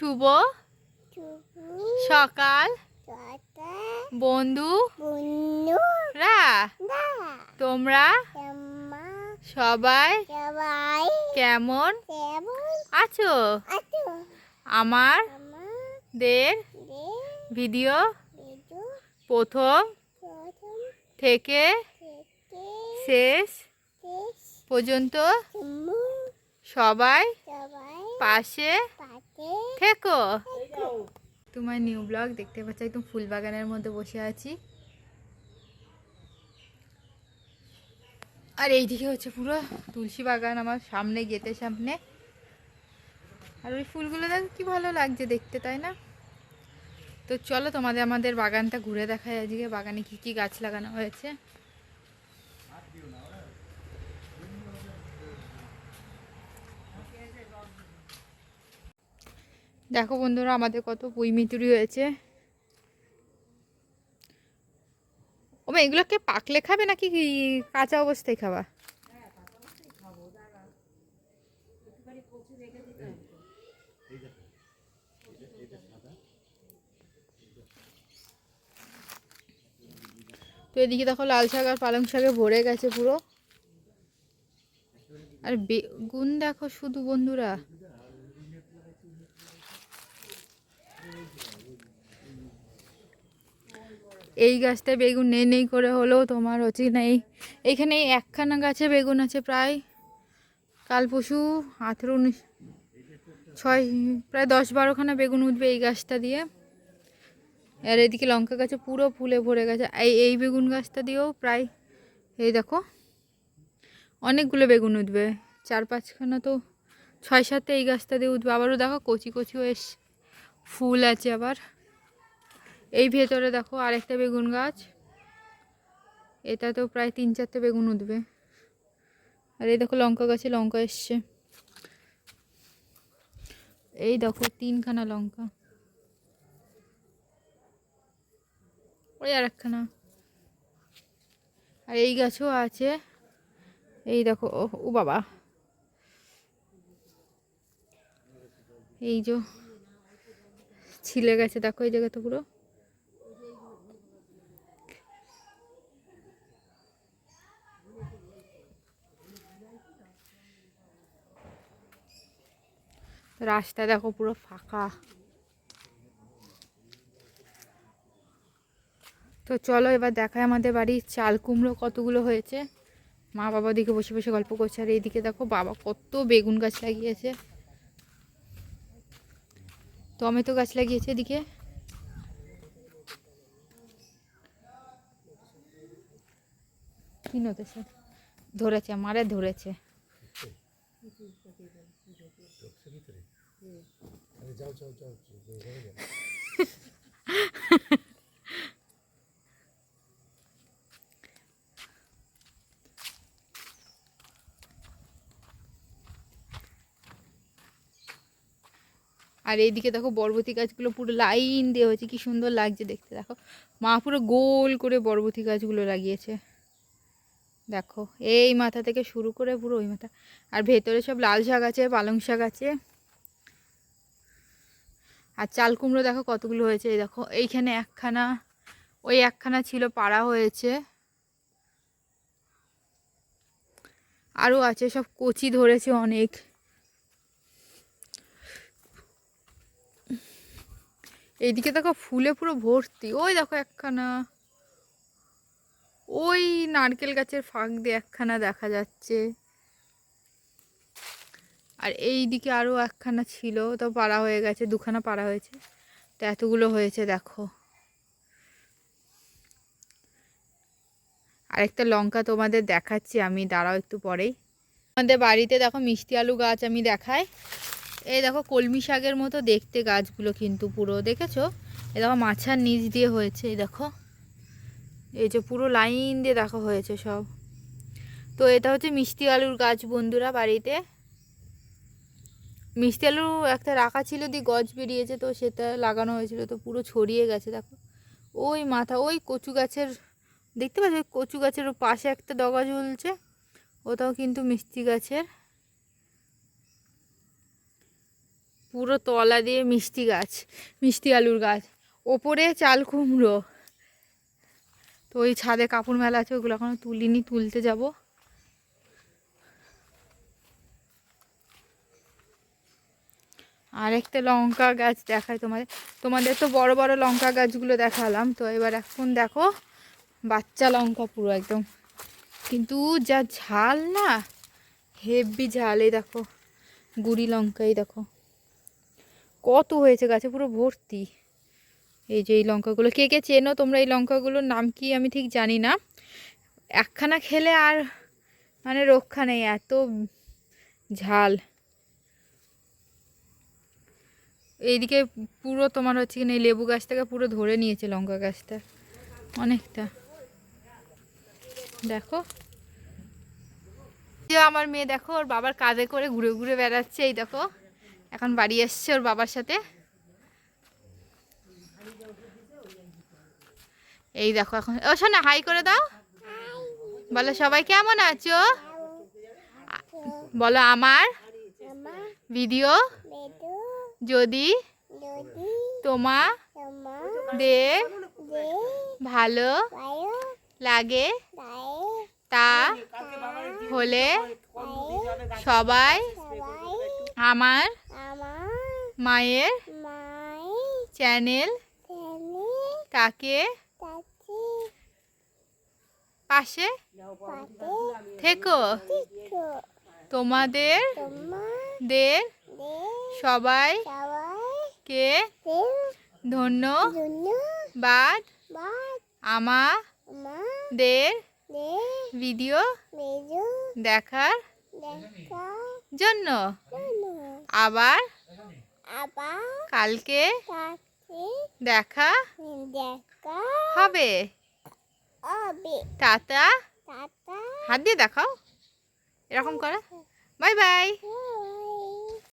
শুভ সকাল। বন্ধু। রা। তোমরা। সবাই। কেমন? আছো? আমার দের ভিডিও প্রথম থেকে শেষ পর্যন্ত সবাই পাশে থেকো। তোমার নিউ ব্লগ দেখতে পাচ্ছ, একদম ফুল বাগানের মধ্যে বসে আছি। আর এইদিকে হচ্ছে পুরো তুলসী বাগান আমার সামনে গেতে সামনে। আর ওই ফুলগুলো দেখ, কি ভালো লাগছে দেখতে, তাই না? তো চলো তোমাদের আমাদের বাগানটা ঘুরে দেখায় আজকে বাগানে কি কি গাছ লাগানো হয়েছে। দেখো বন্ধুরা আমাদের কত পুঁই মিতুরি হয়েছে মা, এগুলোকে পাকলে খাবে নাকি কাঁচা অবস্থায় খাবা? তো এদিকে দেখো লাল শাক আর পালং শাকে ভরে গেছে পুরো। আর বেগুন দেখো শুধু বন্ধুরা। এই গাছটায় বেগুন নেই নেই করে হলেও তোমার হচ্ছে না এই এইখানে এই একখানা গাছে বেগুন আছে প্রায়। কাল পশু আঠেরো, উনিশ, ছয়, প্রায় দশ বারোখানা বেগুন উঠবে এই গাছটা দিয়ে। আর এদিকে লঙ্কা গাছে পুরো ফুলে ভরে গেছে। এই এই বেগুন গাছটা দিয়েও প্রায়, এই দেখো, অনেকগুলো বেগুন উঠবে। চার পাঁচখানা তো ছয়, সাতটা এই গাছটা দিয়ে উঠবে। আবারও দেখো কচি কচিও এস ফুল আছে আবার। এই ভেতরে দেখো আরেকটা বেগুন গাছ। এটা তো প্রায় তিন চারটে বেগুন উঠবে। আর এই দেখো লঙ্কা গাছে লঙ্কা এসছে। এই দেখো তিনখানা লঙ্কা। ওই আর একখানা আর এই গাছও আছে। এই দেখো ও বাবা। এই যে ছিলে গেছে, দেখো এই জায়গাটা পুরো। রাস্তা দেখো পুরো ফাঁকা। তো চলো এবার দেখায় আমাদের বাড়ির চাল কুমড়ো কতগুলো হয়েছে। মা বাবা দিকে বসে বসে গল্প করছে, আর এইদিকে দেখো বাবা কত বেগুন গাছ লাগিয়েছে। টমেটো গাছ লাগিয়েছে এদিকে। কি নতেছে? ধরেছে মারে ধরেছে। আর এইদিকে দেখো বরবতি গাছগুলো পুরো লাইন দিয়ে হয়েছে, কি সুন্দর লাগছে দেখতে। দেখো, মা পুরো গোল করে বরবতি গাছগুলো লাগিয়েছে। দেখো, এই মাথা থেকে শুরু করে পুরো ওই মাথা। আর ভেতরে সব লাল শাক আছে, পালং শাক আছে। আর চাল কুমড়ো দেখো কতগুলো হয়েছে, এই দেখো, এইখানে একখানা, ওই একখানা ছিল, পাড়া হয়েছে। আরও আছে, সব কচি ধরেছে অনেক। এইদিকে দেখো ফুলে পুরো ভর্তি, ওই দেখো একখানা। ওই নারকেল গাছের ফাঁক দিয়ে একখানা দেখা যাচ্ছে। আর এই দিকে আরও একখানা ছিল, তো পাড়া হয়ে গেছে, দুখানা পাড়া হয়েছে। তো এতগুলো হয়েছে, দেখো। আরেকটা লঙ্কা তোমাদের দেখাচ্ছি, আমি দাঁড়াও একটু পরেই। আমাদের বাড়িতে দেখো মিষ্টি আলু গাছ আমি দেখাই। এই দেখো কলমি শাকের মতো দেখতে গাছগুলো কিন্তু পুরো, দেখেছ? এই দেখো মাছার নিচ দিয়ে হয়েছে, এই দেখো। এই যে পুরো লাইন দিয়ে দেখা হয়েছে সব। তো এটা হচ্ছে মিষ্টি আলুর গাছ বন্ধুরা বাড়িতে। মিষ্টি আলু একটা রাখা ছিল দিয়ে গছ বেরিয়েছে তো সেটা লাগানো হয়েছিল তো পুরো ছড়িয়ে গেছে, দেখো। ওই মাথা, ওই কচু গাছের, দেখতে পাচ্ছ? ওই কচু গাছের পাশে একটা ডগা ঝুলছে, ওটাও কিন্তু মিষ্টি গাছের। পুরো তলা দিয়ে মিষ্টি গাছ, মিষ্টি আলুর গাছ। ওপরে চাল কুমড়ো। তো ওই ছাদে কাপড় মেলা আছে, ওগুলো এখনও তুলিনি, তুলতে যাব। আর একটা লঙ্কা গাছ দেখায় তোমাদের। তোমাদের তো বড় বড় লঙ্কা গাছগুলো দেখালাম, তো এবার এখন দেখো, বাচ্চা লঙ্কা পুরো একদম। কিন্তু যা ঝাল না, হেভি ঝাল, এই দেখো, গুড়ি লঙ্কাই দেখো। কত হয়েছে গাছে, পুরো ভর্তি। এই যে এই লঙ্কাগুলো। কে কে চেনো? তোমরা এই লঙ্কাগুলোর নাম কি? আমি ঠিক জানি না। একখানা খেলে আর মানে রক্ষা নেই, এত ঝাল। এইদিকে পুরো তোমার হচ্ছে কি এই লেবু গাছটাকে পুরো ধরে নিয়েছে লঙ্কা গাছটা। অনেকটা। দেখো। আমার মেয়ে দেখো, ওর বাবার কাঁধে করে ঘুরে ঘুরে বেড়াচ্ছে, এই দেখো। এখন বাড়ি এসছে ওর বাবার সাথে। এই দেখো এখন ও শোনা হাই করে দাও। বলো সবাই কেমন আছো? বলো আমার ভিডিও? যদি তোমা দে ভালো লাগে তা হলে সবাই আমার মায়ের চ্যানেল তাকে পাশে? থেকো। তোমাদের দের সবাই কে জন্য বাদ আমাদের ভিডিও দেখার জন্য। আবার কালকে দেখা হবে। টাটা। হাত দিয়ে দেখাও। এরকম করে। Bye bye.